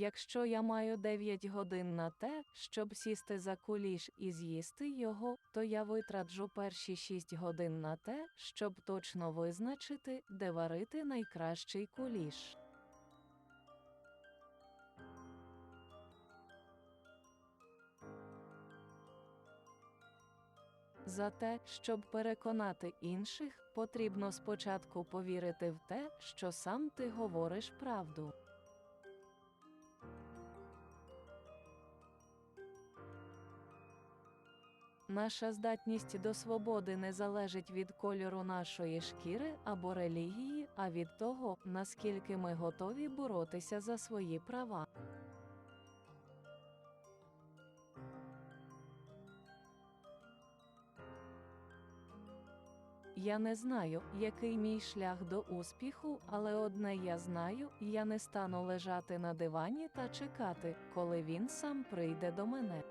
Якщо я маю 9 годин на те, щоб сісти за куліш і з'їсти його, то я витраджу перші 6 годин на те, щоб точно визначити, де варити найкращий куліш. За те, щоб переконати інших, потрібно спочатку повірити в те, що сам ти говориш правду. Наша здатність до свободи не залежить від кольору нашої шкіри або релігії, а від того, наскільки ми готові боротися за свої права. Я не знаю, який мій шлях до успіху, але одне я знаю: я не стану лежати на дивані та чекати, коли він сам прийде до мене.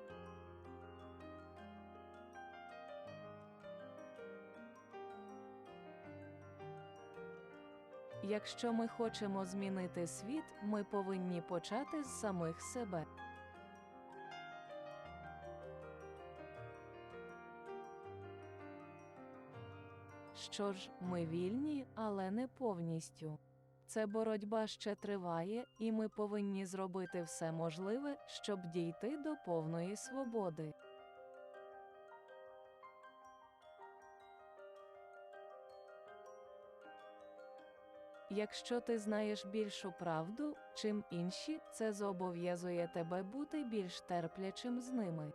Якщо ми хочемо змінити світ, ми повинні почати з самих себе. Що ж, ми вільні, але не повністю. Це боротьба ще триває, і ми повинні зробити все можливе, щоб дійти до повної свободи. Якщо ти знаєш більшу правду, чим інші, це зобов'язує тебе бути більш терплячим з ними.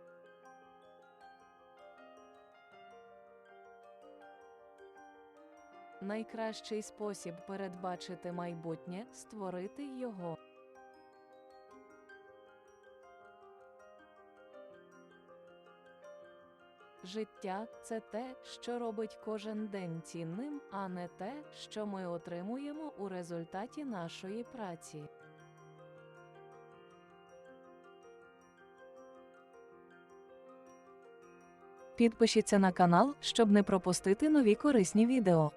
Найкращий спосіб передбачити майбутнє створити його. Життя це те, що робить кожен день цінним, а не те, що ми отримуємо у результаті нашої праці. Підпишіться на канал, щоб не пропустити нові корисні відео.